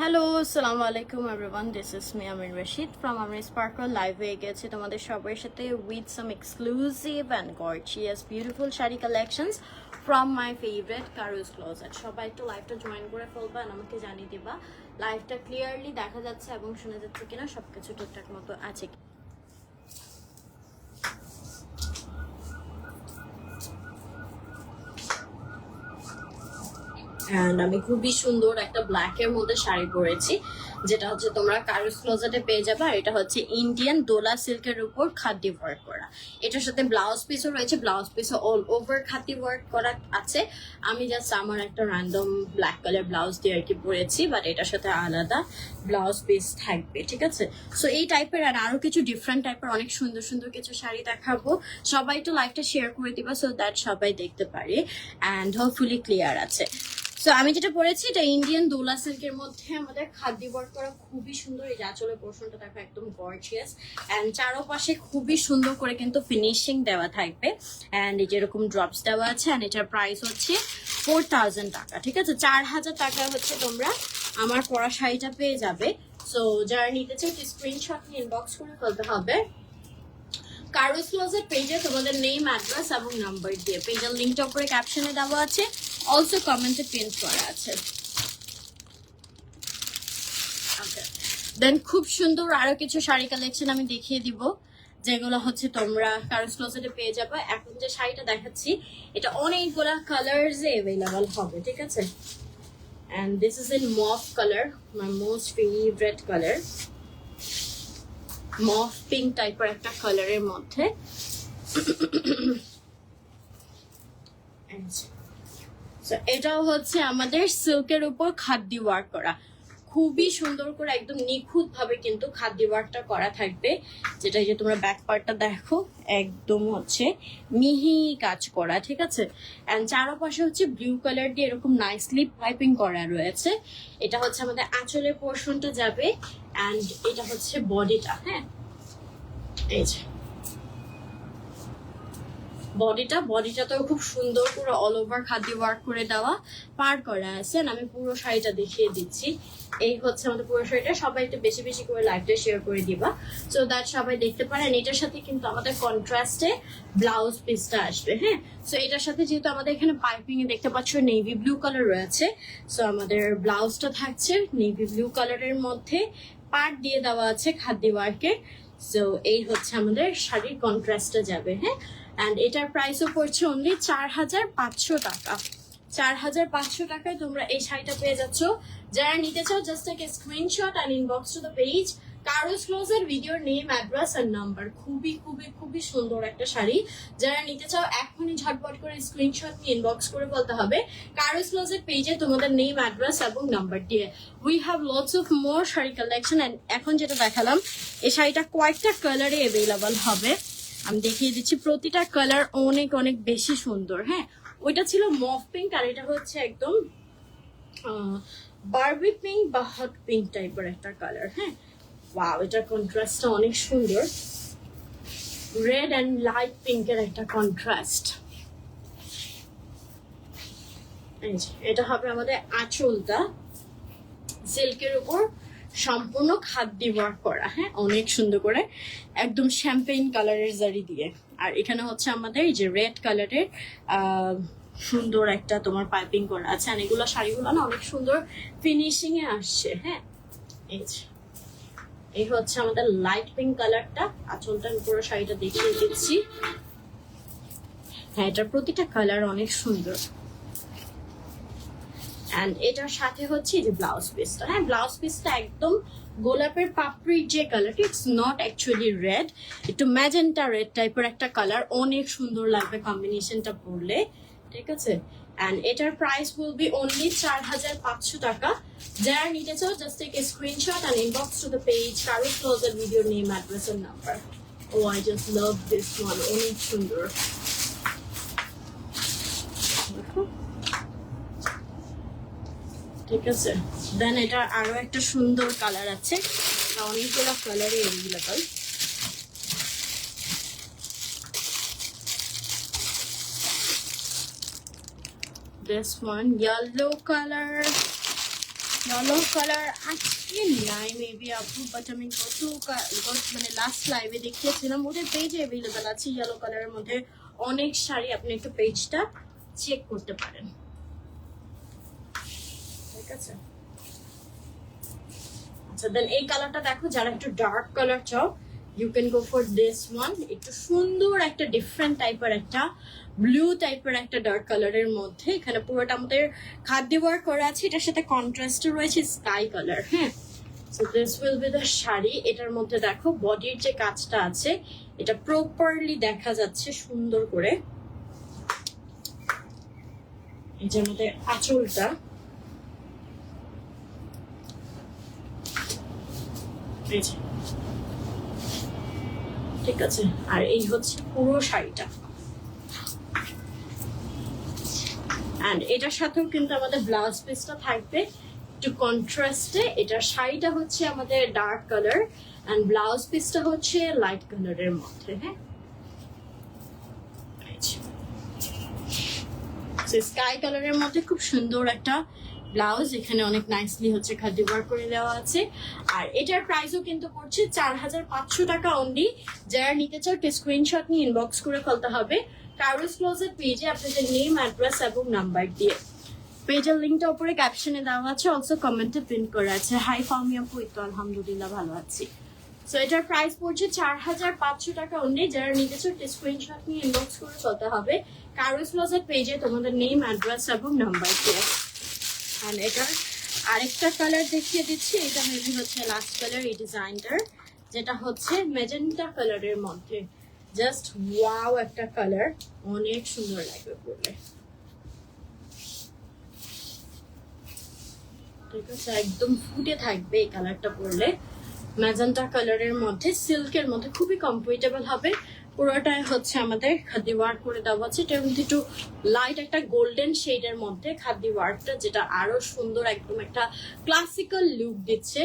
Hello আসসালামু আলাইকুম everyone this is me Amir Rashid from Amir sparkle live হয়ে গেছে তোমাদের সবার সাথে with some exclusive and gorgeous beautiful sari collections from my favourite Karu's closet সবাই একটু লাইভটা জয়েন করে ফেলবা and আমাকে জানিয়ে দিবা। লাইভটা ক্লিয়ারলি দেখা যাচ্ছে এবং শোনা যাচ্ছে কিনা, সবকিছু ঠিকঠাক মতো আছে কি অ্যান্ড আমি খুবই সুন্দর একটা ব্ল্যাক এর মধ্যে শাড়ি পরেছি, যেটা হচ্ছে তোমরা কারুস ক্লোজেটে পেয়ে যাবে, আর এটা হচ্ছে ইন্ডিয়ান দোলা সিল্কের উপর খাদ্য ওয়ার্ক করা। এটার সাথে ব্লাউজ পিসও রয়েছে ব্লাউজ পিসও অল ওভার খাতি ওয়ার্ক করা আছে। আমি জাস্ট আমার একটা র্যান্ডম ব্ল্যাক কালার ব্লাউজ দিয়ে আর কি পরেছি বাট এটার সাথে আলাদা ব্লাউজ পিস থাকবে, ঠিক আছে? সো এই টাইপের আর আরও কিছু ডিফারেন্ট টাইপের অনেক সুন্দর সুন্দর কিছু শাড়ি দেখাবো। সবাই একটু লাইভটা শেয়ার করে দিবা সো দ্যাট সবাই দেখতে পারে। অ্যান্ড হোপফুলি ক্লিয়ার আছে। সো আমি যেটা পরেছি এটা ইন্ডিয়ান দোলা সিল্কের মধ্যে আমাদের খাদ্য ওয়ার্ক করা খুবই সুন্দর। এই আঁচলের পোর্শনটা দেখো একদম গর্জিয়াস অ্যান্ড চারোপাশে খুবই সুন্দর করে কিন্তু ফিনিশিং দেওয়া থাকবে। অ্যান্ড এই যেরকম ড্রপস দেওয়া আছে অ্যান্ড এটার প্রাইস হচ্ছে ফোর থাউজেন্ড টাকা, ঠিক আছে? চার হাজার টাকা হচ্ছে তোমরা আমার পরা শাড়িটা পেয়ে যাবে। সো যারা নিতে চাই স্ক্রিনশট নিয়ে ইনবক্স করে ফেলতে হবে। কারোস ক্লোজের পেজে তোমাদের নেম অ্যাড্রেস এবং নাম্বার দিয়ে পেজের লিঙ্কটা উপরে ক্যাপশনে দেওয়া আছে। অলসো কমেন্টে পিন করা আছে। দেন খুব সুন্দর আরও কিছু শাড়ি কালেকশন আমি দেখিয়ে দিব, যেগুলো হচ্ছে তোমরা কারোস ক্লোজেটে পেয়ে যাবে। এখন যে শাড়িটা দেখাচ্ছি, এটা অনেকগুলা কালার্স এভেলেবল হবে, ঠিক আছে? And this is in mauve color, my most favorite color. Mauve pink টাইপের একটা কালারের মধ্যে। এটাও হচ্ছে আমাদের সিল্কের উপর খাদ্য ওয়ার্ক করা। খুবই সুন্দর করে একদম নিখুঁত ভাবে কিন্তু খাদ্য ওয়ার্কটা করা থাকবে। যেটা যে তোমরা ব্যাক পার্টটা দেখো, একদম হচ্ছে মিহি কাজ করা, ঠিক আছে? অ্যান্ড চারপাশে হচ্ছে ব্লু কালার দিয়ে এরকম নাইসলি পাইপিং করা রয়েছে। এটা হচ্ছে আমাদের আঁচলের পোর্শনটা যাবে অ্যান্ড এটা হচ্ছে বডিটা হ্যাঁ? এই যে। বডিটা বডিটাতেও খুব সুন্দর করে অল ওভার খাদি ওয়ার্ক করে দেওয়া, পার করা আছে। আমি পুরো শাড়িটা দেখিয়ে দিচ্ছি। এই হচ্ছে আমাদের পুরো শাড়িটা। সবাই একটু বেশি বেশি করে লাইভটা শেয়ার করে দিবা। সো দ্যাট সবাই দেখতে পারেন এটার সাথে কিন্তু আমাদের কন্ট্রাস্টে ব্লাউজ পিসটা আসবে হ্যাঁ? সো এটার সাথে যেহেতু আমাদের এখানে পাইপিং এ দেখতে পাচ্ছ নেভি ব্লু কালার রয়েছে। সো আমাদের ব্লাউজটা থাকছে নেভি ব্লু কালারের মধ্যে। পার্ট দিয়ে দেওয়া আছে খাদ্য ওয়ার্কের সো এই হচ্ছে আমাদের শাড়ির কন্ট্রাস্টটা যাবে হ্যাঁ? অ্যান্ড এটার প্রাইসও পড়ছে অনলি চার হাজার পাঁচশো টাকা। চার হাজার পাঁচশো টাকায় তোমরা এই শাড়িটা পেয়ে যাচ্ছ। যারা নিতে চাও জাস্ট একটা screenshot and inbox to the page Karo's ক্লোজের ভিডিওর নেম অ্যাড্রেস আর নাম্বার খুবই খুবই খুবই সুন্দর একটা শাড়ি। যারা নিতে চাও, এখনই ঝটপট করে স্ক্রিনশট নিয়ে ইনবক্স করে বলতে হবে। কারোস ক্লোজের পেজে তোমাদের নেম অ্যাড্রেস এবং নাম্বার দিয়ে। We have lots of more sari collection এখন যেটা দেখালাম, এই শাড়িটা কয়েকটা কালারে অ্যাভেলেবল হবে। আমি দেখিয়ে দিচ্ছি, প্রতিটা কালার অনেক অনেক বেশি সুন্দর হ্যাঁ? ওইটা ছিল মফ পিঙ্ক আর এটা হচ্ছে একদম বার্বি পিঙ্ক বা হট পিঙ্ক টাইপের একটা কালার হ্যাঁ? ওয়াও এটার কন্ট্রাস্টটা অনেক সুন্দর। রেড অ্যান্ড লাইট পিঙ্কের একটা কন্ট্রাস্ট এটা হবে আমাদের আঁচলটা সিল্কের উপর। সম্পূর্ণ খাদ্য ওয়ার্ক করা হ্যাঁ? অনেক সুন্দর করে একদম শ্যাম্পেইন কালারের জারি দিয়ে। আর এখানে হচ্ছে আমাদের এই যে রেড কালারের সুন্দর একটা তোমার পাইপিং করা আছে। আর এগুলো শাড়িগুলো না অনেক সুন্দর ফিনিশিং এ আসছে হ্যাঁ? এই যে, এই হচ্ছে আমাদের লাইট পিঙ্ক কালারটা আঁচলটার উপরে শাড়িটা দেখিয়ে দিচ্ছি। হ্যাঁ এটার প্রতিটা কালার অনেক সুন্দর। অ্যান্ড এটার সাথে হচ্ছে যে ব্লাউজ পিসটা হ্যাঁ ব্লাউজ পিসটা একদম গোলাপের পাপড়ির যে কালারটা ইটস নট অ্যাকচুয়ালি রেড একটু ম্যাজেন্টা রেড টাইপের একটা কালার অনেক সুন্দর লাগবে কম্বিনেশনটা পরলে। ঠিক আছে? অ্যান্ড এটার প্রাইস উইল বি অনলি চার হাজার পাঁচশো টাকা। যারা নিতে চাও just take a screenshot and inbox to the page Karo's closet video name address number O I just love this one অনেক সুন্দর। ঠিক আছে? দেন এটা আরও একটা সুন্দর কালার আছে। অনেকগুলো কালারই available this one, yellow color yellow colour আজকে নাই মেবি আপু বাট আমি গত- মানে লাস্ট লাইভে দেখিয়েছিলাম, ওদের পেজে অ্যাভেলেবেল আছে ইয়েলো কালারের মধ্যে। অনেক শাড়ি আপনি একটু পেজটা চেক করতে পারেন। ঠিক আছে? আচ্ছা দেন এই কালারটা দেখো, যারা একটু ডার্ক কালার চাও you can go for this one একটু সুন্দর একটা ডিফারেন্ট টাইপের একটা ব্লু টাইপের একটা ডার্ক কালারের মধ্যে, এখানে পুরোটা আমাদের খাদ্য ওয়ার্ক করা আছে। এটার সাথে কন্ট্রাস্টে রয়েছে স্কাই কালার হ্যাঁ so this will be the sari. এটার মধ্যে দেখো বডির যে কাজটা আছে, এটা প্রপারলি দেখা যাচ্ছে সুন্দর করে। এই যে আমাদের আঁচলটা এই যে। ঠিক আছে, আর এই হচ্ছে পুরো শাড়িটা। অ্যান্ড এটার সাথেও কিন্তু আমাদের ব্লাউজ পিসটা থাকবে। একটু কন্ট্রাস্টে এটার শাড়িটা হচ্ছে আমাদের ডার্ক কালার অ্যান্ড ব্লাউজ পিসটা হচ্ছে লাইট কালারের মধ্যে হ্যাঁ? স্কাই কালারের মধ্যে খুব সুন্দর একটা ব্লাউজ, এখানে অনেক নাইসলি হচ্ছে খাদ্য ওয়ার্ক করে দেওয়া আছে। আর এটার প্রাইসও কিন্তু পড়ছে চার হাজার পাঁচশো টাকা অনলি যারা নিতে চাও একটা স্ক্রিনশট নিয়ে ইনবক্স করে ফেলতে হবে। কারোস ক্লোজের পেজে আপনাদের নেম অ্যাড্রেস এবং নাম্বার দিয়ে। পেজের লিঙ্কটা উপরে ক্যাপশনে দেওয়া আছে অলসো কমেন্টে প্রিন্ট করা আছে। হাই ফার্মি আপু তো আলহামদুলিল্লাহ ভালো আছি। সো এটার প্রাইস পড়ছে চার হাজার পাঁচশো টাকা অনলি যারা নিতে চাও একটা স্ক্রিনশট নিয়ে ইনবক্স করে ফেলতে হবে। কারোস ক্লোজের পেজে তোমাদের নেম অ্যাড্রেস এবং নাম্বার দিয়ে। আর এটার আরেকটা কালার দেখিয়ে দিচ্ছি। এটা মেবি হচ্ছে লাস্ট কালার এই ডিজাইনটার যেটা হচ্ছে মেজেন্টা কালারের মধ্যে। জাস্ট ওয়াও একটা কালার অনেক সুন্দর লাগবে পরলে। ঠিক আছে, একদম ফুটে থাকবে এই কালারটা পরলে। ম্যাজেন্টা কালারের মধ্যে সিল্কের মধ্যে খুবই কমফোর্টেবল হবে। পুরোটাই হচ্ছে আমাদের খাদি ওয়ার্ক করে দেওয়া আছে এটার মধ্যে একটু লাইট একটা গোল্ডেন শেডের মধ্যে খাদি ওয়ার্কটা যেটা আরও সুন্দর একদম একটা ক্লাসিক্যাল লুক দিচ্ছে।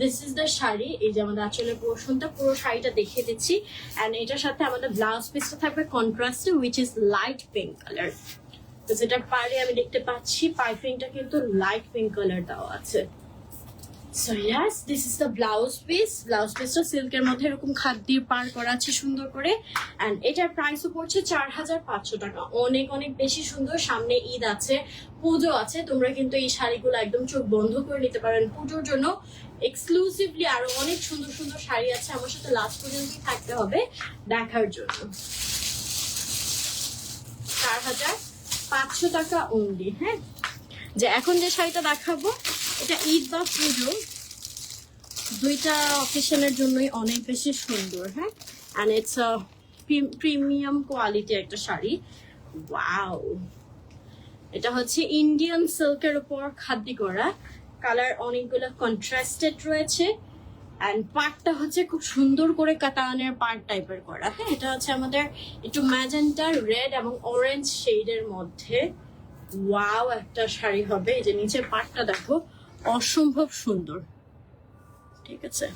দিস ইজ দ্য শাড়ি, এই যে আমাদের আঁচলের পোর্শনটা, পুরো শাড়িটা দেখিয়ে দিচ্ছি। অ্যান্ড এটার সাথে আমাদের ব্লাউজ পিসটা থাকবে কন্ট্রাস্টে which is light pink colour তো যেটা পারে আমি দেখতে পাচ্ছি পাইপিংটা কিন্তু লাইট পিঙ্ক কালার দেওয়া আছে। So yes this is the blouse piece blouse পিসটা সিল্কের মধ্যে এরকম খাদ দিয়ে পার করা আছে সুন্দর করে। অ্যান্ড এটার প্রাইসও পড়ছে চার হাজার পাঁচশো টাকা। অনেক অনেক বেশি সুন্দর। সামনে ঈদ আছে, পুজো আছে। তোমরা কিন্তু এই শাড়িগুলো একদম চোখ বন্ধ করে নিতে পারেন পুজোর জন্য। এক্সক্লুসিভলি আরও অনেক সুন্দর সুন্দর শাড়ি আছে। আমার সাথে লাস্ট পর্যন্তই থাকতে হবে দেখার জন্য। চার হাজার পাঁচশো টাকা অনলি হ্যাঁ? যে এখন যে শাড়িটা দেখাবো এটা ঈদ বা পুজো, দুইটা অকেশনের জন্যই অনেক বেশি সুন্দর হ্যাঁ? অ্যান্ড ইটস প্রিমিয়াম কোয়ালিটি একটা শাড়ি। ওয়াও এটা হচ্ছে ইন্ডিয়ান সিল্কের উপর খাদ্য করা। কালার অনেকগুলো কন্ট্রাস্টেড রয়েছে। অ্যান্ড পার্টটা হচ্ছে খুব সুন্দর করে কাতানের পার্ট টাইপের করা হ্যাঁ? এটা হচ্ছে আমাদের একটু ম্যাজেন্টা রেড এবং অরেঞ্জ শেডের মধ্যে। ওয়াও একটা শাড়ি হবে। এই যে নিচের পাটটা দেখো। অসম্ভব সুন্দর। ঠিক আছে?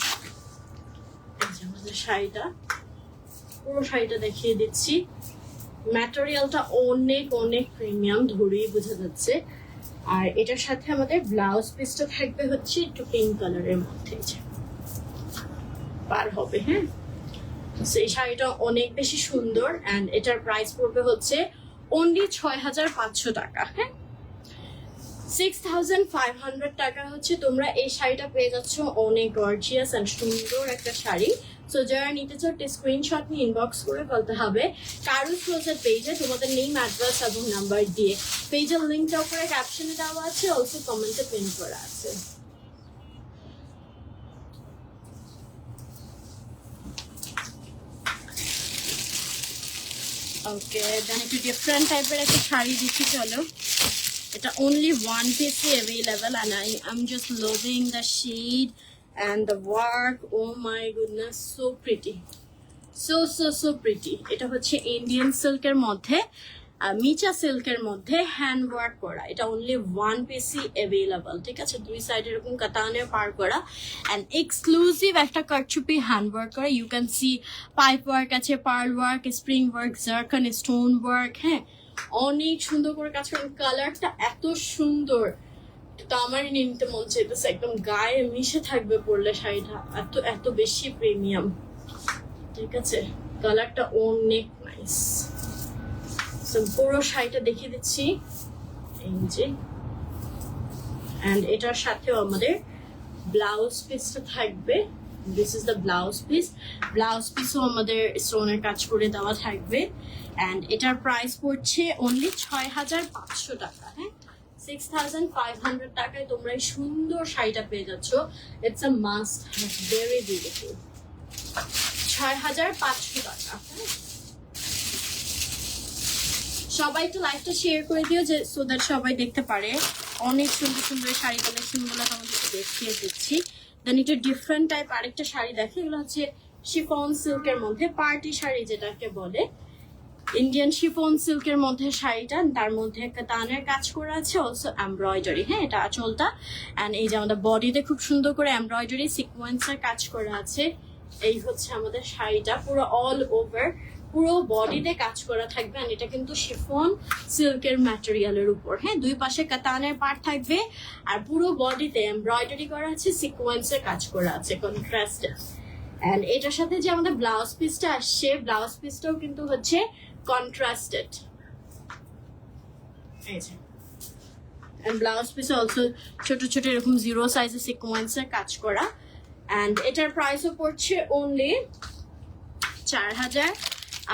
আমাদের শাড়িটা। পুরো শাড়িটা দেখিয়ে দিচ্ছি। ম্যাটেরিয়ালটা অনেক অনেক প্রিমিয়াম ধরেই বোঝা যাচ্ছে। আর এটার সাথে আমাদের ব্লাউজ পিসটা থাকবে হচ্ছে একটু পিঙ্ক কালারের মধ্যে। পার হবে হ্যাঁ? সেই শাড়িটা অনেক বেশি সুন্দর। অ্যান্ড এটার প্রাইস পড়বে হচ্ছে অনলি ছয় হাজার পাঁচশো টাকা হ্যাঁ? সিক্স থাউজেন্ড ফাইভ হান্ড্রেড টাকা হচ্ছে তোমরা এই শাড়িটা পেয়ে যাচ্ছ অনেক গর্জিয়াস অ্যান্ড সুন্দর একটা শাড়ি। সো যারা নিতে চাও, একটা স্ক্রিনশট নিয়ে ইনবক্স করে বলতে হবে। কারুস ক্লোজের পেজে তোমাদের নেম অ্যাড্রেস এবং নাম্বার দিয়ে পেজের লিঙ্কটা উপরে ক্যাপশনে দেওয়া আছে অলসো কমেন্টে পিন করা আছে। ওকে দেন একটু ডিফারেন্ট টাইপের একটা শাড়ি দিচ্ছি চলো। এটা only one piece available and I am just loving the shade and the work. Oh my goodness, so pretty. So so so pretty এটা হচ্ছে ইন্ডিয়ান সিল্কের মধ্যে মিচা সিল্কের মধ্যে হ্যান্ড ওয়ার্ক করা। এটা অনলি ওয়ান পিসই অ্যাভেলেবল ঠিক আছে? দুই সাইড এরকম কাতানে পার করা। অ্যান্ড এক্সক্লুসিভ একটা কারচুপি হ্যান্ড ওয়ার্ক করা। You can see pipe work আছে পার্ল ওয়ার্ক স্প্রিং ওয়ার্ক জারখান স্টোন ওয়ার্ক হ্যাঁ? অনেক সুন্দর করে কাজ করেন কালারটা এত সুন্দর। তো আমারই নিতে মন চাইতেছে একদম গায়ে মিশে থাকবে পরলে শাড়িটা। এত এত বেশি প্রিমিয়াম ঠিক আছে? কালারটা অনেক নাইস পুরো শাড়িটা দেখিয়ে দিচ্ছি। এই যে। অ্যান্ড এটার সাথেও আমাদের ব্লাউজ পিসটা থাকবে। This is the blouse piece blouse পিসও আমাদের স্টোনের কাজ করে দেওয়া থাকবে। অ্যান্ড এটার প্রাইস পড়ছে অনলি ছয় হাজার পাঁচশো টাকা হ্যাঁ? সিক্স থাউজেন্ড ফাইভ হান্ড্রেড টাকায় তোমরা এই সুন্দর শাড়িটা পেয়ে যাচ্ছ। It's a must very beautiful ছয় হাজার পাঁচশো টাকা হ্যাঁ? সবাই একটু লাইভটা শেয়ার করে দিও যে সো দ্যাট সবাই দেখতে পারে। অনেক সুন্দর সুন্দর শাড়ি কালেকশনগুলো তোমাদেরকে দেখিয়ে দিচ্ছি। দেন একটু ডিফারেন্ট টাইপ আরেকটা শাড়ি দেখে, এগুলো হচ্ছে শিফন সিল্কের মধ্যে পার্টি শাড়ি যেটাকে বলে। ইন্ডিয়ান শিফন সিল্কের মধ্যে শাড়িটা, তার মধ্যে একটা তানের কাজ করা আছে অলসো এমব্রয়ডারি হ্যাঁ এটা আঁচলটা। অ্যান্ড এই যে আমাদের বডিতে খুব সুন্দর করে এমব্রয়ডারি সিকোয়েন্সের কাজ করা আছে। এই হচ্ছে আমাদের শাড়িটা, পুরো অল ওভার পুরো বডিতে কাজ করা থাকবে। আর এটা কিন্তু শিফন সিল্কের ম্যাটেরিয়ালের উপর হ্যাঁ দুই পাশে কাতানের পার্ট থাকবে। আর পুরো বডিতে এমব্রয়ডারি করা আছে সিকোয়েন্সের কাজ করা আছে কন্ট্রাস্টেড অ্যান্ড এটার সাথে যে আমাদের ব্লাউজ পিসটা আসছে ব্লাউজ পিসটাও কিন্তু হচ্ছে contrasted and blouse piece also ছোট ছোট এরকম জিরো সাইজের সিকোয়েন্সের কাজ করা অ্যান্ড এটার প্রাইসও পড়ছে অনলি চার হাজার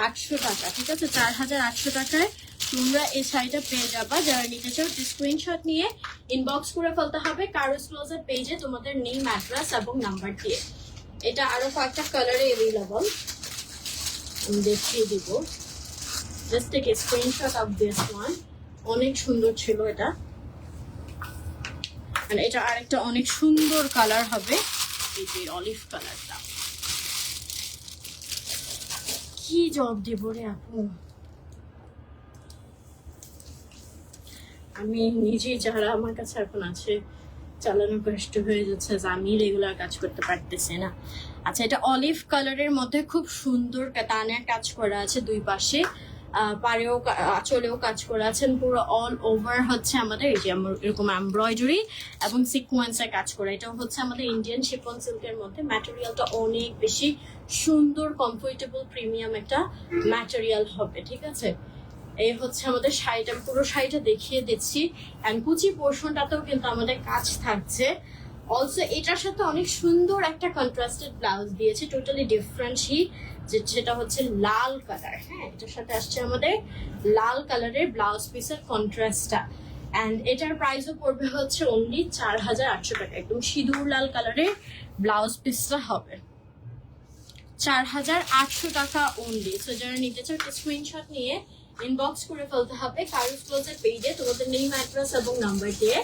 আটশো টাকা ঠিক আছে? চার হাজার আটশো টাকায় তোমরা এই শাড়িটা পেয়ে যাবা। যারা নিতে চাও স্ক্রিনশট নিয়ে ইনবক্স করে ফেলতে হবে। কারোস ক্লোজের পেজে তোমাদের নেম অ্যাড্রেস এবং নাম্বার দিয়ে। এটা আরও কয়েকটা কালারে অ্যাভেলেবল দেখিয়ে দিব। Just take screenshot of this one অনেক সুন্দর ছিল এটা। আর এটা আরেকটা অনেক সুন্দর কালার হবে। এই যে অলিভ কালারটা কি জব দেব রে আপু? আমি নিজেই যারা আমার কাছে এখন আছে, চালানো কষ্ট হয়ে যাচ্ছে, যে আমি রেগুলার কাজ করতে পারতেছি না। আচ্ছা এটা অলিভ কালারের মধ্যে খুব সুন্দর তানের কাজ করা আছে দুই পাশে। পাড়েও কা- আঁচলেও কাজ করা আছেন। পুরো অল ওভার হচ্ছে আমাদের, এই যে এরকম এমব্রয়ডারি এবং সিকোয়েন্সের কাজ করা। এটাও হচ্ছে আমাদের ইন্ডিয়ান শিপন সিল্কের মধ্যে। ম্যাটেরিয়ালটা অনেক বেশি সুন্দর কমফোর্টেবল প্রিমিয়াম একটা ম্যাটেরিয়াল হবে, ঠিক আছে? এই হচ্ছে আমাদের শাড়িটা। পুরো শাড়িটা দেখিয়ে দিচ্ছি। অ্যান্ড কুচি পোর্শনটাতেও কিন্তু আমাদের কাজ থাকছে। অলসো এটার সাথে অনেক সুন্দর একটা কন্ট্রাস্টেড ব্লাউজ দিয়েছে। টোটালি ডিফারেন্ট যে সেটা হচ্ছে লাল কালার হ্যাঁ এটার সাথে আসছে আমাদের লাল কালারের ব্লাউজ পিসের কন্ট্রাস্টটা অ্যান্ড এটার প্রাইসও পড়বে হচ্ছে অনলি চার হাজার আটশো টাকা। একদম সিঁদুর লাল কালারের ব্লাউজ পিসটা হবে। চার হাজার আটশো টাকা অনলি সো যারা নিতে চাও, একটা স্ক্রিনশট নিয়ে ইনবক্স করে ফেলতে হবে। কারুস ক্লোজের পেজে তোমাদের নেম অ্যাড্রেস এবং নাম্বার দিয়ে।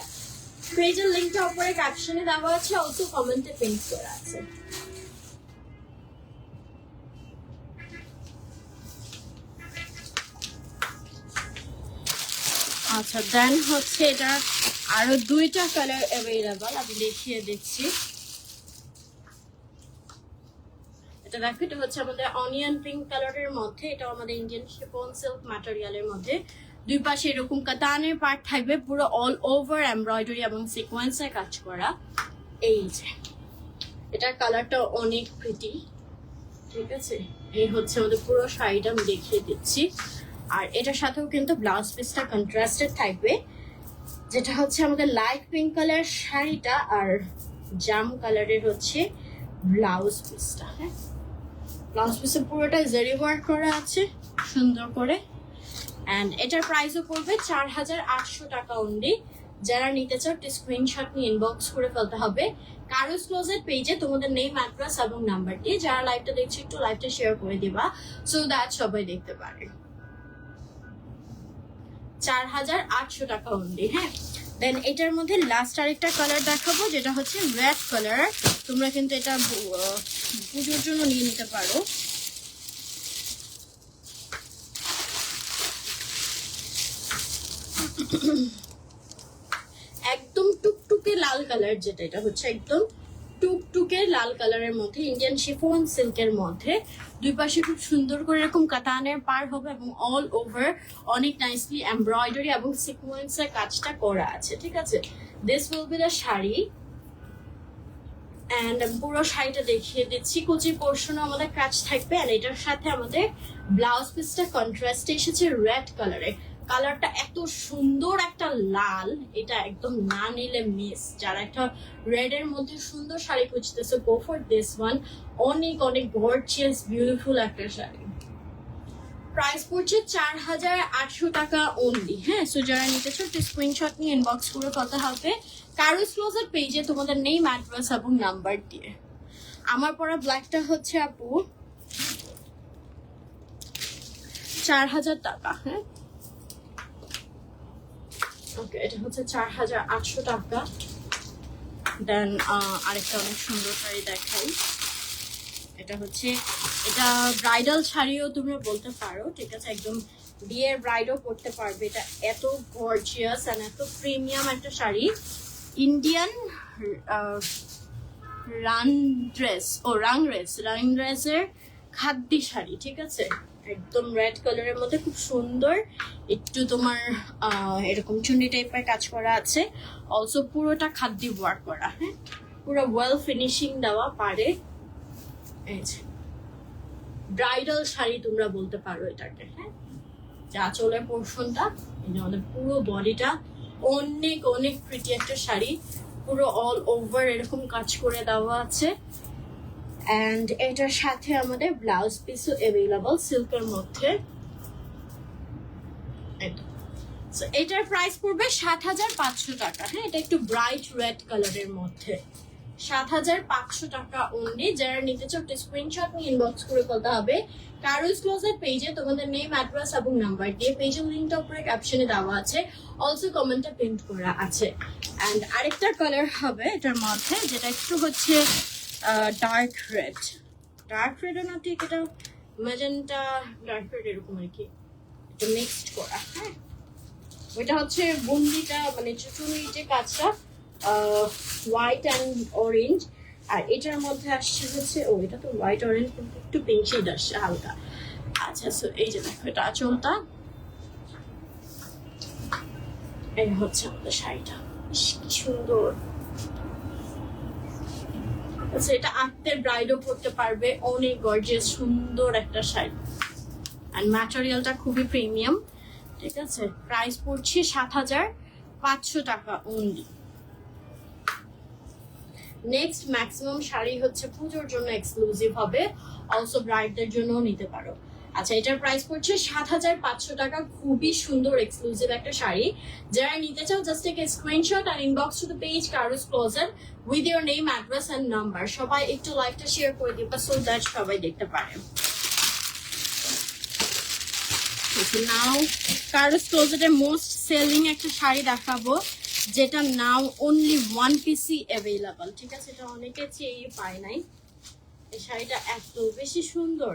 পেজের লিঙ্কটা উপরে ক্যাপশনে দেওয়া আছে অলসো কমেন্টে পিন করা আছে। আচ্ছা দেন হচ্ছে এটা আরও দুইটা কালার অ্যাভেলেবল আমি দেখিয়ে দিচ্ছি। এটা দেখো, এটা হচ্ছে আমাদের অনিয়ন পিঙ্ক কালারের মধ্যে এটা আমাদের ইন্ডিয়ান শিফন সিল্ক ম্যাটেরিয়ালের মধ্যে। দুই পাশে এরকম কাতানের পার্ট থাকবে, পুরো অল ওভার এমব্রয়ডারি এবং সিকোয়েন্সে কাজ করা। এই যে, এটার কালারটা অনেক প্রিটি ঠিক আছে? এই হচ্ছে আমাদের পুরো শাড়িটা, আমি দেখিয়ে দিচ্ছি। আর এটার সাথেও কিন্তু ব্লাউজ পিসটা কন্ট্রাস্টেড থাকবে, যেটা হচ্ছে আমাদের লাইট পিঙ্ক কালার শাড়িটা আর জাম কালারের হচ্ছে ব্লাউজ পিসটা হ্যাঁ? ব্লাউজ পিসে পুরোটা জেরি ওয়ার্ক করা আছে, সুন্দর করে। অ্যান্ড এটার প্রাইসও পড়বে চার হাজার আটশো টাকা অনলি যারা নিতে চাও, একটি স্ক্রিনশট নিয়ে ইনবক্স করে ফেলতে হবে। কারোস ক্লোজের পেজে তোমাদের নেম অ্যাড্রেস এবং নাম্বার দিয়ে যারা লাইভটা দেখছ, একটু লাইভটা শেয়ার করে দিবা। সো দ্যাট সবাই দেখতে পারে। চার হাজার আটশো টাকা অনলি হ্যাঁ? দেন এটার মধ্যে লাস্ট আরেকটা কালার দেখাবো, যেটা হচ্ছে রেড কালার তোমরা কিন্তু এটা পুজোর জন্য নিয়ে নিতে পারো। একদম টুকটুকে লাল কালার যেটা, এটা হচ্ছে একদম টুকটুকে লাল কালারের মধ্যে ইন্ডিয়ান শিফন সিল্কের মধ্যে। দুই পাশে খুব সুন্দর করে এরকম কাতানের পার হবে এবং অল ওভার অনেক নাইসলি এমব্রয়ডারি এবং সিকোয়েন্সের কাজটা করা আছে, ঠিক আছে? This will be the sari. And পুরো শাড়িটা দেখিয়ে দিচ্ছি। কুচি পোর্শনও আমাদের কাজ থাকবে। অ্যান্ড এটার সাথে আমাদের ব্লাউজ পিসটা কন্ট্রাস্টে এসেছে রেড কালারে কালারটা এত সুন্দর একটা লাল, এটা একদম না নিলে মিস যারা একটা রেড এর মধ্যে সুন্দর শাড়ি খুঁজতেছে গো ফর দিস ওয়ান অনেক অনেক গর্জিয়াস বিউটিফুল একটা শাড়ি। প্রাইস পড়ছে চার হাজার আটশো টাকা অনলি হ্যাঁ? সো যারা নিতে চাও একটু স্ক্রিনশট নিয়ে ইনবক্স করে কথা হবে। কারোস ক্লোজার পেজে তোমাদের নেম অ্যাড্রেস এবং নাম্বার দিয়ে। আমার পরা ব্ল্যাকটা হচ্ছে, আপু, চার হাজার টাকা হ্যাঁ? ওকে, এটা হচ্ছে চার হাজার আটশো টাকা। দেন আরেকটা অনেক সুন্দর শাড়ি দেখাই। এটা হচ্ছে, এটা ব্রাইডাল শাড়িও তোমরা বলতে পারো, ঠিক আছে? একদম বিয়ের ব্রাইডও পরতে পারবে। এটা এত গর্জিয়াস অ্যান্ড এত প্রিমিয়াম একটা শাড়ি। ইন্ডিয়ান রান ড্রেস ও রাং ড্রেস রাং ড্রেসের খাদ্যি শাড়ি, ঠিক আছে? একদম রেড কালারের মধ্যে, খুব সুন্দর। একটু তোমার এরকম চুন্ডি টাইপের কাজ করা আছে। অলসো পুরোটা খাদ্যি ওয়ার্ক করা হ্যাঁ? পুরো ওয়েল ফিনিশিং দেওয়া পারে। ব্রাইডাল শাড়ি তোমরা বলতে পারো এটাকে হ্যাঁ? যা চলে পোর্শনটা আমাদের পুরো বডিটা, অনেক অনেক প্রিটি একটা শাড়ি। পুরো অল ওভার এরকম কাজ করে দেওয়া আছে। অ্যান্ড এটার সাথে আমাদের ব্লাউজ পিসও অ্যাভেলেবল সিল্কের মধ্যে। So, এটার প্রাইস পড়বে সাত হাজার পাঁচশো টাকা। হ্যাঁ এটা একটু ব্রাইট রেড কালারের মধ্যে। সাত হাজার পাঁচশো টাকা অনলি যারা নিতে চাও একটা স্ক্রিনশট নিয়ে ইনবক্স করে বলতে হবে। কারোস ক্লোজের পেজে তোমাদের নেম অ্যাড্রেস এবং নাম্বার দিয়ে পেজের লিঙ্কটা উপরে ক্যাপশনে দেওয়া আছে। অলসো কমেন্টে প্রিন্ট করা আছে। অ্যান্ড আরেকটা কালার হবে এটার মধ্যে যেটা একটু হচ্ছে ডার্ক রেড ডার্ক রেডও না, ঠিক এটা ম্যাজেন্টা ডার্ক রেড এরকম আর কি। এটা মিক্সড করা হ্যাঁ। ওইটা হচ্ছে বুন্দিটা মানে চুচুনির যে কাজটা হোয়াইট অ্যান্ড অরেঞ্জ আর এটার মধ্যে আসছে হচ্ছে, ও, এটা তো হোয়াইট অরেঞ্জ কিন্তু একটু পিঙ্ক শেড আসছে, হালকা। আচ্ছা সো এই যে দেখো, এটা আঁচলটা। এই হচ্ছে আমাদের শাড়িটা। কি সুন্দর। আচ্ছা এটা আত্মের ব্রাইডও পরতে পারবে। অনেক গর্জিয়াস সুন্দর একটা শাড়ি। অ্যান্ড ম্যাটেরিয়ালটা খুবই প্রিমিয়াম ঠিক আছে? প্রাইস পড়ছে সাত হাজার পাঁচশো টাকা অনলি নেক্সট ম্যাক্সিমাম শাড়ি হচ্ছে পুজোর জন্য এক্সক্লুসিভ হবে। অলসো ব্রাইডদের জন্যও নিতে পারো। আচ্ছা এটার প্রাইস পড়ছে সাত হাজার পাঁচশো টাকা। খুবই সুন্দর এক্সক্লুসিভ একটা শাড়ি। যারা নিতে চাও জাস্ট টেক স্ক্রিনশট আর inbox to the page কারোস closer with your name address and number সবাই একটু লাইভটা শেয়ার করে দিবা সো দ্যাট সবাই দেখতে পারে। নাও কারোস ক্লোজেটের মোস্ট সেলিং একটা শাড়ি দেখাবো, যেটা now only one piece available ঠিক আছে, এটা অনেকে চেয়ে পায় নাই। এই শাড়িটা এত বেশি সুন্দর।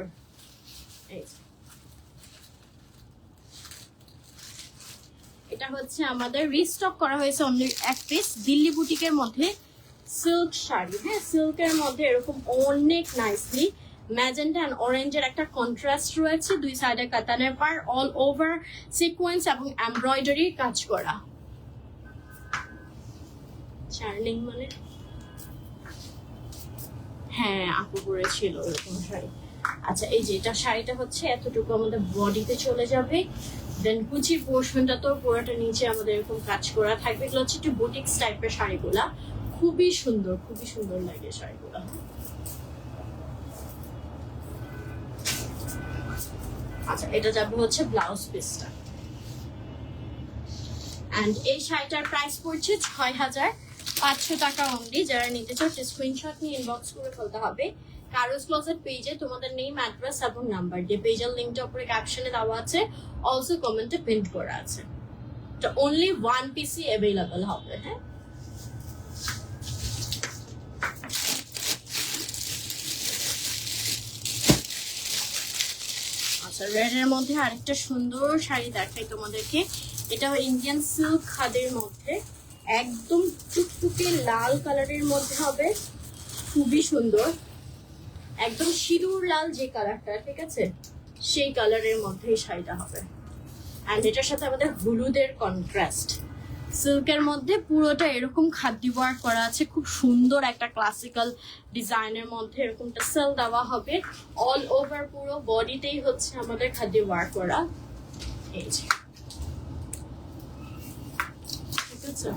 এটা হচ্ছে আমাদের রিস্টক করা হয়েছে এক পিস দিল্লি বুটিকের মধ্যে সিল্ক শাড়ি। হ্যাঁ সিল্কের মধ্যে এরকম অনেক নাইসলি ম্যাজেন্টা অ্যান্ড অরেঞ্জের একটা কন্ট্রাস্ট রয়েছে দুই সাইডে কাতানের পার অল ওভার সিকোয়েন্স এবং এমব্রয়ডারি কাজ করা। চার্নিং মানে? হ্যাঁ আপু পরেছিল এরকম শাড়ি। আচ্ছা এই যে এটা শাড়িটা হচ্ছে, এতটুকু আমাদের বডিতে চলে যাবে। দেন কুচি পোর্শনটা তো পুরোটা নিচে আমাদের এরকম কাজ করা থাকবে। এগুলো হচ্ছে একটু বুটিক্স টাইপের শাড়িগুলা। খুবই সুন্দর খুবই সুন্দর লাগে শাড়িগুলা। আচ্ছা এটা যাবে হচ্ছে ব্লাউজ পিসটা অ্যান্ড এই শাড়িটার প্রাইস পড়ছে ছয় হাজার পাঁচশো টাকা অনলি যারা নিতে চাও স্ক্রিনশট নিয়ে ইনবক্স করে ফেলতে হবে। কারোস ক্লোজের পেজে তোমাদের নেম অ্যাড্রেস এবং নাম্বার দিয়ে পেজের লিঙ্কটা উপরে ক্যাপশনে দেওয়া আছে। অলসো কমেন্টে প্রিন্ট করা আছে। তো অনলি ওয়ান পিসি অ্যাভেলেবল হবে হ্যাঁ? আচ্ছা রেড এর মধ্যে আরেকটা সুন্দর শাড়ি দেখাই তোমাদেরকে। এটা ইন্ডিয়ান সিল্ক খাদের মধ্যে। একদম টুকটুকে লাল কালারের মধ্যে হবে। খুবই সুন্দর। একদম সিঁদুর লাল যে কালারটা, ঠিক আছে? সেই কালারের মধ্যেই শাড়িটা হবে। অ্যান্ড এটার সাথে আমাদের হলুদের কন্ট্রাস্ট সিল্কের মধ্যে পুরোটা এরকম খাদ্য ওয়ার্ক করা আছে। খুব সুন্দর একটা ক্লাসিক্যাল ডিজাইনের মধ্যে এরকমটা সেল দেওয়া হবে। অল ওভার পুরো বডিতেই হচ্ছে আমাদের খাদ্য ওয়ার্ক করা। এই যে। ঠিক আছে?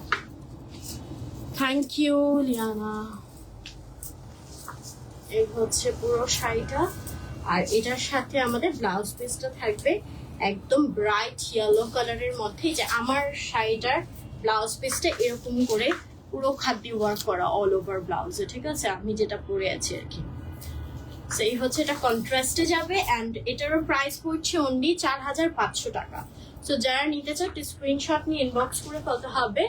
থ্যাংক ইউ লিয়ানা এই হচ্ছে পুরো শাড়িটা। আর এটার সাথে আমাদের ব্লাউজ পিসটা থাকবে একদম ব্রাইট ইয়েলো কালারের মধ্যে। যে আমার শাড়িটার ব্লাউজ পিসটা এরকম করে পুরো খাদ্য ওয়ার্ক করা অল ওভার ব্লাউজে ঠিক আছে? আমি যেটা পরে আছি আর কি। সেই হচ্ছে এটা কন্ট্রাস্টে যাবে অ্যান্ড এটারও প্রাইস পড়ছে অনলি চার হাজার পাঁচশো টাকা। সো যারা নিতে চাও একটু স্ক্রিনশট নিয়ে ইনবক্স করে ফেলতে হবে?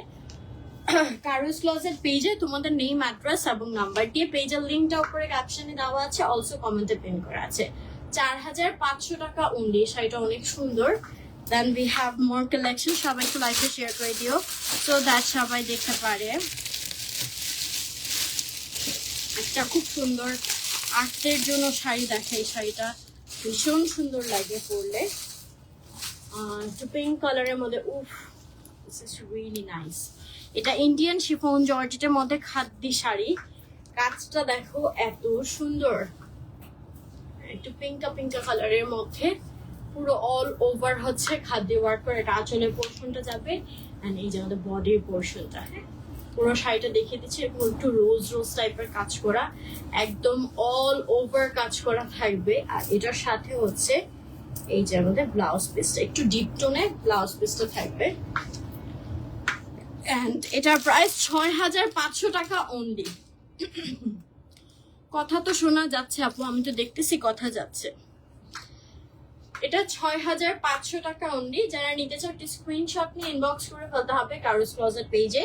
কারুস ক্লজেট পেজে তোমাদের নেম অ্যাড্রেস এবং নাম্বার দিয়ে পেজের লিঙ্কটা উপরে ক্যাপশনে দেওয়া আছে অলসো কমেন্টে পিন করা আছে। চার হাজার পাঁচশো টাকা অনলি শাড়িটা অনেক সুন্দর। Then we have more collection সবাই একটু লাইফে শেয়ার করে দিও। সো দ্যাট সবাই দেখতে পারে। একটা খুব সুন্দর আর্টের জন্য শাড়ি দেখে এই শাড়িটা। ভীষণ সুন্দর লাগে পরলে। একটু পিঙ্ক কালারের মধ্যে, উফ দিস ইজ রিয়েলি নাইস এটা ইন্ডিয়ান শিফন জর্জেটের মধ্যে খাদ্যি শাড়ি। কাজটা দেখো এত সুন্দর। একটু পিঙ্কা পিঙ্কা কালারের মধ্যে। পুরো অল ওভার হচ্ছে খাদ্য ওয়ার্ক করে। এটা আঁচলের পোর্শনটা যাবে। অ্যান্ড এই যে আমাদের বডির পোর্শনটা হ্যাঁ? পুরো শাড়িটা দেখিয়ে দিচ্ছে। এরকম একটু রোজ রোজ টাইপের কাজ করা। একদম অল ওভার কাজ করা থাকবে। আর এটার সাথে হচ্ছে এই যে আমাদের ব্লাউজ পিসটা একটু ডিপ টোনে ব্লাউজ পিসটা থাকবে। অ্যান্ড এটার প্রাইস ছয় হাজার পাঁচশো টাকা অনলি কথা তো শোনা যাচ্ছে আপু, আমি তো দেখতেছি কথা যাচ্ছে। এটা ছয় হাজার পাঁচশো টাকা অনলি যারা নিতে চাও একটি স্ক্রিনশট নিয়ে ইনবক্স করে ফেলতে হবে কারোস ক্লজেট পেজে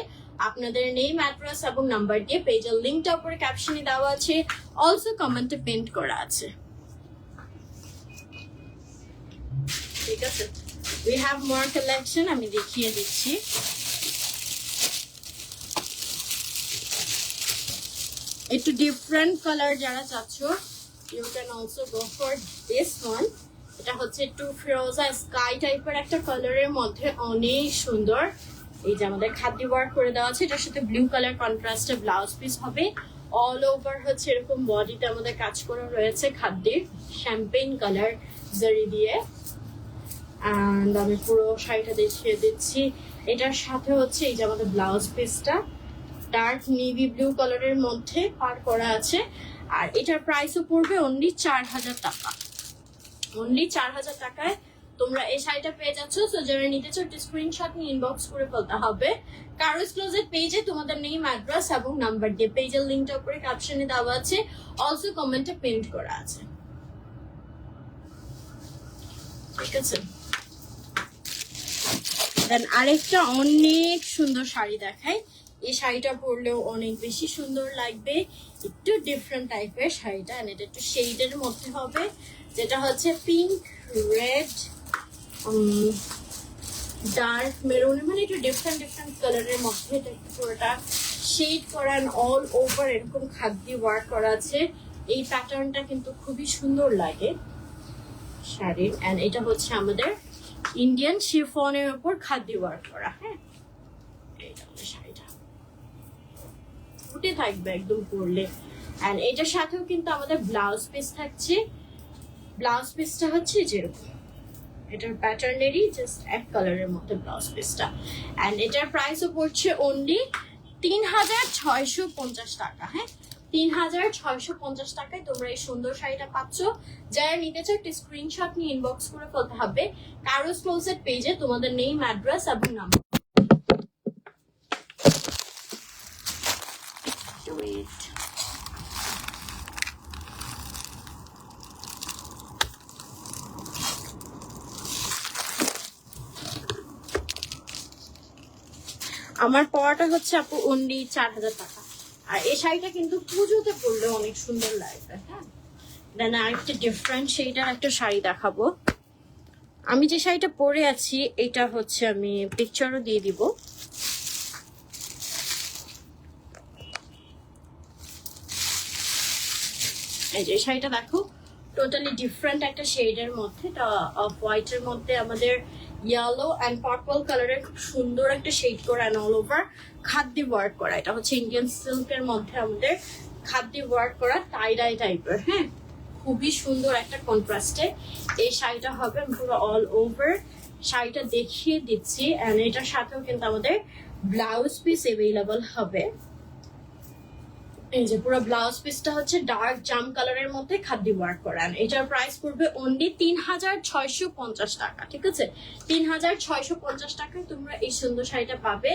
আপনাদের নেম অ্যাড্রেস এবং নাম্বার দিয়ে পেজের লিঙ্কটা উপরে ক্যাপশনে দেওয়া আছে। অলসো কমেন্টে পেন্ট করা আছে। ঠিক আছে? উই হ্যাভ মোর কালেকশন আমি দেখিয়ে দিচ্ছি। একটু ডিফারেন্ট কালার যারা চাচ্ছ you can also go for this one এটা হচ্ছে একটু ফিরোজা স্কাই টাইপের একটা কালারের মধ্যে অনেক সুন্দর। এই যে আমাদের খাদ্য ওয়ার্ক করে দেওয়া আছে, এটার সাথে ব্লু কালার কন্ট্রাস্টে ব্লাউজ পিস হবে। অল ওভার হচ্ছে এরকম বডিতে আমাদের কাজ করা রয়েছে খাদ্যের। শ্যাম্পেইন কালার জারি দিয়ে। অ্যান্ড আমি পুরো শাড়িটা দেখিয়ে দিচ্ছি। এটার সাথে হচ্ছে এই যে আমাদের ব্লাউজ পিসটা ডার্ক নেভি ব্লু কালারের মধ্যে পার করা আছে। আর এটার প্রাইসও পড়বে অনলি চার হাজার টাকা। অনলি চার হাজার টাকায় তোমরা এই শাড়িটা পেয়ে যাচ্ছ। সো যারা নিতে চাও, একটা স্ক্রিনশট নিয়ে ইনবক্স করে ফেলতে হবে। কারোস ক্লোজেট পেজে তোমাদের নেম অ্যাড্রেস এবং নাম্বার দিয়ে পেজের লিঙ্কটা উপরে ক্যাপশনে দেওয়া আছে। অলসো কমেন্টে প্রিন্ট করা আছে। ঠিক আছে? দেন আরেকটা অনেক সুন্দর শাড়ি দেখাই। এই শাড়িটা পরলেও অনেক বেশি সুন্দর লাগবে। একটু ডিফারেন্ট টাইপের শাড়িটা, and এটা একটু শেডের মধ্যে হবে। যেটা হচ্ছে পিঙ্ক রেড ডার্ক মেরুন মানে একটু ডিফারেন্ট ডিফারেন্ট কালারের মধ্যে এটা একটু পুরোটা শেড করা অল ওভার এরকম খাদ্য ওয়ার্ক করা আছে। এই প্যাটার্নটা কিন্তু খুবই সুন্দর লাগে শাড়ির। অ্যান্ড এটা হচ্ছে আমাদের ইন্ডিয়ান শিফনের উপর খাদ্য ওয়ার্ক করা হ্যাঁ? এইটা আমাদের শাড়িটা ফুটে থাকবে একদম পরলে অ্যান্ড এটার সাথেও কিন্তু আমাদের ব্লাউজ পিস থাকছে। ব্লাউজ পিসটা হচ্ছে যেরকম এটার প্যাটার্নেরই জাস্ট এক কালারের মধ্যে ব্লাউজ পিসটা অ্যান্ড এটার প্রাইসও পড়ছে অনলি তিন হাজার ছয়শো পঞ্চাশ টাকা হ্যাঁ? তিন হাজার ছয়শো পঞ্চাশ টাকায় তোমরা এই সুন্দর শাড়িটা পাচ্ছ। যারা নিতে চাও একটি স্ক্রিনশট নিয়ে ইনবক্স করে ফেলতে হবে। কারোস ক্লোজেট পেজে তোমাদের নেম অ্যাড্রেস এবং নাম্বার আমার পড়াটা হচ্ছে আপু অনলি চার হাজার টাকা। আর এই শাড়িটা কিন্তু পুজোতে পরলে অনেক সুন্দর লাগবে হ্যাঁ? দেন আরেকটা ডিফারেন্ট সেইটার একটা শাড়ি দেখাবো। আমি যে শাড়িটা পরে আছি, এটা হচ্ছে আমি পিকচারও দিয়ে দিব। এই যে শাড়িটা দেখো টোটালি ডিফারেন্ট একটা শেডের মধ্যে অফ হোয়াইটের মধ্যে আমাদের ইয়েলো অ্যান্ড পার্পল কালারের খুব সুন্দর একটা শেড করা অ্যান্ড অল ওভার খাদ্যি ওয়ার্ক করা। এটা হচ্ছে ইন্ডিয়ান সিল্কের মধ্যে আমাদের খাদ্যি ওয়ার্ক করা টাই ডাই টাইপের হ্যাঁ? খুবই সুন্দর একটা কন্ট্রাস্টে এই শাড়িটা হবে পুরো অল ওভার শাড়িটা দেখিয়ে দিচ্ছি। অ্যান্ড এটার সাথেও কিন্তু আমাদের ব্লাউজ পিস অ্যাভেলেবল হবে। এই যে পুরো ব্লাউজ পিসটা হচ্ছে ডার্ক জাম কালারের মধ্যে খাদ্যি ওয়ার্ক করান এটার প্রাইস পড়বে অনলি তিন হাজার ছয়শো পঞ্চাশ টাকা, ঠিক আছে? তিন হাজার ছয়শো পঞ্চাশ টাকায় তোমরা এই সুন্দর শাড়িটা পাবে।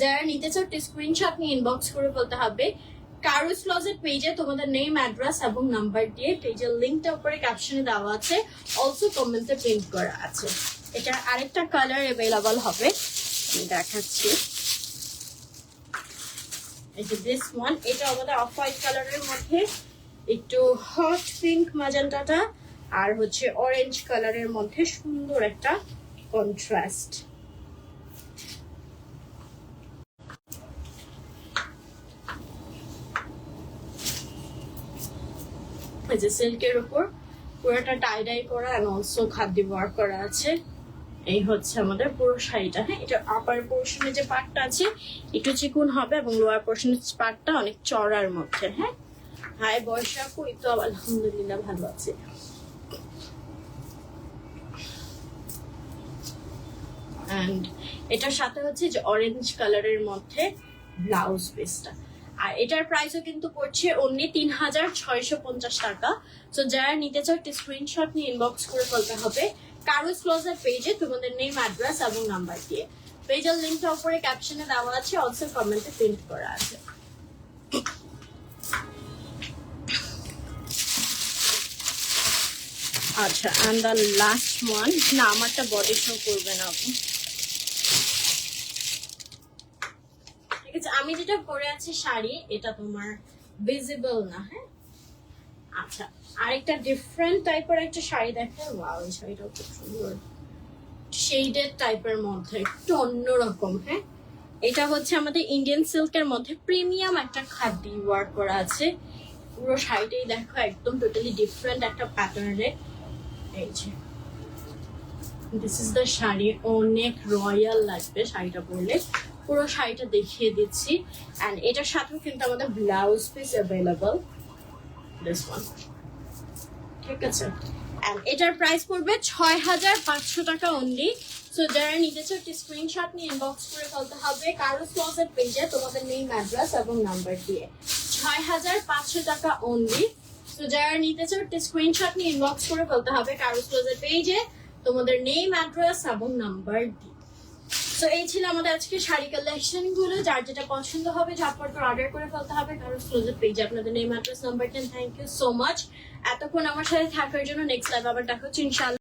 যারা নিতে চাও স্ক্রিনশট নিয়ে ইনবক্স করে বলতে হবে। কারুস ক্লজেট পেজে তোমাদের নেম অ্যাড্রেস এবং নাম্বার দিয়ে পেজের লিঙ্কটা উপরে ক্যাপশনে দেওয়া আছে। অলসো কমেন্টে প্রিন্ট করা আছে। এটার আরেকটা কালার অ্যাভেলেবল হবে। আমি দেখাচ্ছি। এই দিস ওয়ান এটা অফ হোয়াইট মধ্যে একটু হট পিঙ্ক আর হচ্ছে অরেঞ্জ কালারের মধ্যে সুন্দর একটা কন্ট্রাস্ট যে সিল্কের উপর, পুরোটা টাই ডাই করা অলসো খাদ্য করা আছে। এই হচ্ছে আমাদের পুরো শাড়িটা। হ্যাঁ এটা আপার পোর্শনে যে পার্টটা আছে, একটু চিকুন হবে এবং লোয়ার পোর্শনের পার্টটা অনেক চড়ার মধ্যে হ্যাঁ? হাই বর্ষাপু এই তো আলহামদুলিল্লাহ ভালো আছে। অ্যান্ড এটার সাথে হচ্ছে যে অরেঞ্জ কালারের মধ্যে ব্লাউজ পিসটা আর এটার প্রাইসও কিন্তু পড়ছে অনলি তিন হাজার ছয়শো পঞ্চাশ টাকা। তো যারা নিতে চাও, একটি স্ক্রিনশট নিয়ে ইনবক্স করে ফেলতে হবে। কারোস ক্লোজার পেজে তোমাদের নেম অ্যাড্রেস এবং নাম্বার দিয়ে। পেজের লিঙ্কটা উপরে ক্যাপশনে দেওয়া আছে অলসো কমেন্টে প্রিন্ট করা আছে। আচ্ছা অ্যান্ড দ্য লাস্ট ওয়ান না, আমারটা বডি শো করবে না আপনি ঠিক আছে, আমি যেটা পরে আছি শাড়ি, এটা তোমার ভিজিবল না হ্যাঁ? আচ্ছা আরেকটা ডিফারেন্ট টাইপের একটা শাড়ি দেখে ওয়াও এই শাড়িটাও খুব সুন্দর। শেডেড টাইপের মধ্যে, একটু অন্যরকম হ্যাঁ? এটা হচ্ছে আমাদের ইন্ডিয়ান সিল্কের মধ্যে প্রিমিয়াম একটা খাদ্য ওয়ার্ক করা আছে। পুরো শাড়িটাই দেখো, একদম টোটালি ডিফারেন্ট একটা প্যাটার্নে এই যে দিস ইজ দ্য শাড়ি, অনেক রয়্যাল লাগবে শাড়িটা পরলে। পুরো শাড়িটা দেখিয়ে দিচ্ছি। অ্যান্ড এটার সাথেও কিন্তু আমাদের blouse piece available this one ঠিক আছে এটার প্রাইস পড়বে ছয় হাজার পাঁচশো টাকা অনলি সো যারা নিতে চাও একটি স্ক্রিনশট নিয়ে ইনবক্স করে ফেলতে হবে কারও ক্লজের পেজে তোমাদের নেম অ্যাড্রেস এবং নাম্বার দিয়ে। ছয় হাজার পাঁচশো টাকা অনলি তো যারা নিতে চাও একটি স্ক্রিনশট নিয়ে ইনবক্স করে ফেলতে হবে কারও ক্লজের পেজে তোমাদের নেম অ্যাড্রেস এবং নাম্বার দিয়ে। তো এই ছিল আমাদের আজকে শাড়ি কালেকশনগুলো। যার যেটা পছন্দ হবে ঝটপট করে অর্ডার করে ফেলতে হবে কারণ ক্লোজের পেজে আপনাদের name address number ten thank you so much এতক্ষণ আমার সাথে থাকার জন্য নেক্সট লাইভ আবার দেখা হচ্ছে ইনশাল্লাহ